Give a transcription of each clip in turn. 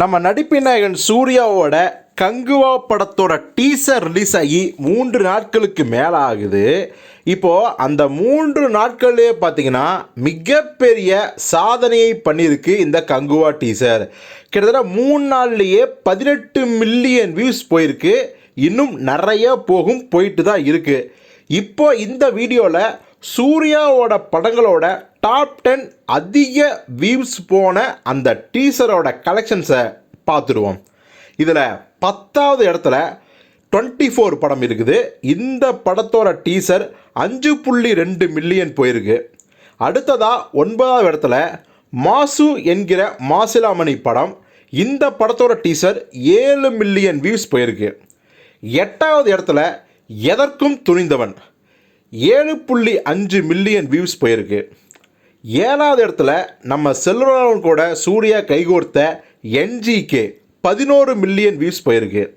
நம்ம நடிப்பின் நாயகன் சூர்யாவோட கங்குவா படத்தோட டீசர் ரிலீஸ் ஆகி மூன்று நாட்களுக்கு மேலே ஆகுது இப்போது அந்த மூன்று நாட்கள்லேயே பார்த்தீங்கன்னா மிகப்பெரிய சாதனையை பண்ணியிருக்கு இந்த கங்குவா டீசர். கிட்டத்தட்ட மூணு நாள்லேயே பதினெட்டு மில்லியன் வியூஸ் போயிருக்கு. இன்னும் நிறைய போகும் போயிட்டு தான் இருக்குது இப்போ இந்த வீடியோவில் சூர்யாவோட படங்களோட டாப் டென் அதிக வியூஸ் போன அந்த டீசரோட கலெக்ஷன்ஸை பார்த்துருவோம். இதில் பத்தாவது இடத்துல டுவெண்ட்டி ஃபோர் படம் இருக்குது. இந்த படத்தோட டீசர் அஞ்சு புள்ளி ரெண்டு மில்லியன் போயிருக்கு. அடுத்ததாக ஒன்பதாவது இடத்துல மாசு என்கிற மாசிலாமணி படம். இந்த படத்தோட டீசர் ஏழு மில்லியன் வியூஸ் போயிருக்கு. எட்டாவது இடத்துல எதற்கும் துணிந்தவன். ஏழு புள்ளி அஞ்சு மில்லியன் வியூஸ் போயிருக்கு. ஏழாவது இடத்துல நம்ம செல்வராவன் கூட சூர்யா கைகோர்த்த என்ஜிகே பதினோரு மில்லியன் வியூஸ் போயிருக்கு.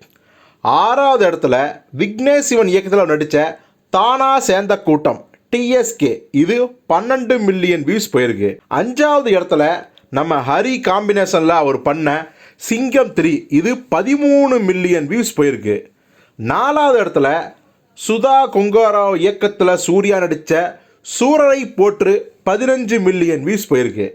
ஆறாவது இடத்துல விக்னேஷ் சிவன் இயக்கத்தில் நடித்த தானா சேர்ந்த கூட்டம் டிஎஸ்கே இது பன்னெண்டு மில்லியன் வியூஸ் போயிருக்கு. அஞ்சாவது இடத்துல நம்ம ஹரி காம்பினேஷனில் அவர் பண்ண சிங்கம் த்ரீ இது பதிமூணு மில்லியன் வியூஸ் போயிருக்கு. நாலாவது இடத்துல சுதா கொங்காராவ் இயக்கத்தில் சூர்யா நடித்த சூரரை போற்று பதினஞ்சு மில்லியன் வியூஸ் போயிருக்கு.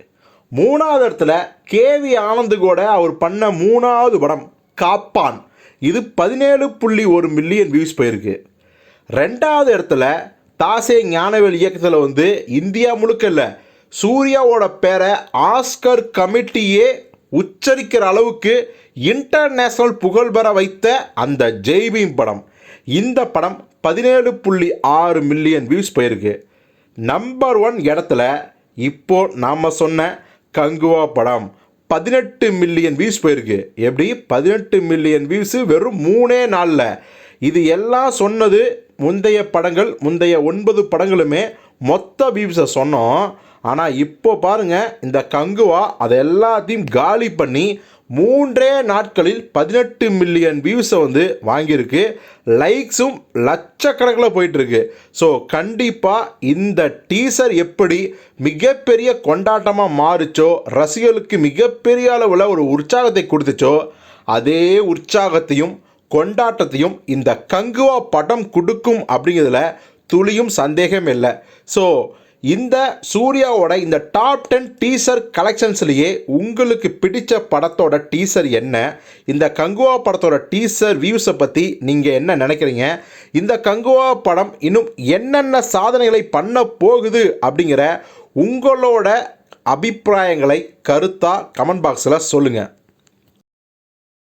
மூணாவது இடத்துல கேவி ஆனந்து கூட அவர் பண்ண மூணாவது படம் காப்பான். இது பதினேழு புள்ளி ஒரு மில்லியன் வியூஸ் போயிருக்கு. ரெண்டாவது இடத்துல தாசே ஞானவேல் இயக்கத்தில் வந்து இந்தியா முழுக்க இல்லை சூர்யாவோட பேரை ஆஸ்கர் கமிட்டியே உச்சரிக்கிற அளவுக்கு இன்டர்நேஷ்னல் புகழ் பெற வைத்த அந்த ஜெய்பீம் படம். இந்த படம் பதினேழு புள்ளி ஆறு மில்லியன் வியூஸ் போயிருக்கு. நம்பர் ஒன் இடத்துல இப்போ நாம் சொன்ன கங்குவா படம் பதினெட்டு மில்லியன் வியூஸ் போயிருக்கு. எப்படி? பதினெட்டு மில்லியன் வியூஸு வெறும் மூணே நாளில். இது எல்லாம் சொன்னது முந்தைய படங்கள் முந்தைய ஒன்பது படங்களுமே மொத்த வியூஸை சொன்னோம். ஆனால் இப்போ பாருங்க இந்த கங்குவா அதை எல்லாத்தையும் காலி பண்ணி மூன்றே நாட்களில் பதினெட்டு மில்லியன் வியூஸை வந்து வாங்கியிருக்கு. லைக்ஸும் லட்சக்கணக்கில் போயிட்டுருக்கு. ஸோ கண்டிப்பாக இந்த டீசர் எப்படி மிகப்பெரிய கொண்டாட்டமாக மாறுச்சோ ரசிகர்களுக்கு மிகப்பெரிய அளவில் ஒரு உற்சாகத்தை கொடுத்துச்சோ அதே உற்சாகத்தையும் கொண்டாட்டத்தையும் இந்த கங்குவா படம் கொடுக்கும் அப்படிங்கிறதுல துளியும் சந்தேகம் இல்லை. ஸோ இந்த சூர்யாவோட இந்த டாப் டென் டீசர் கலெக்ஷன்ஸ்லேயே உங்களுக்கு பிடித்த படத்தோட டீசர் என்ன? இந்த கங்குவா படத்தோட டீசர் வியூஸை பற்றி நீங்கள் என்ன நினைக்கிறீங்க? இந்த கங்குவா படம் இன்னும் என்னென்ன சாதனைகளை பண்ண போகுது அப்படிங்கிற உங்களோட அபிப்பிராயங்களை கருத்தாக கமெண்ட் பாக்ஸில் சொல்லுங்கள்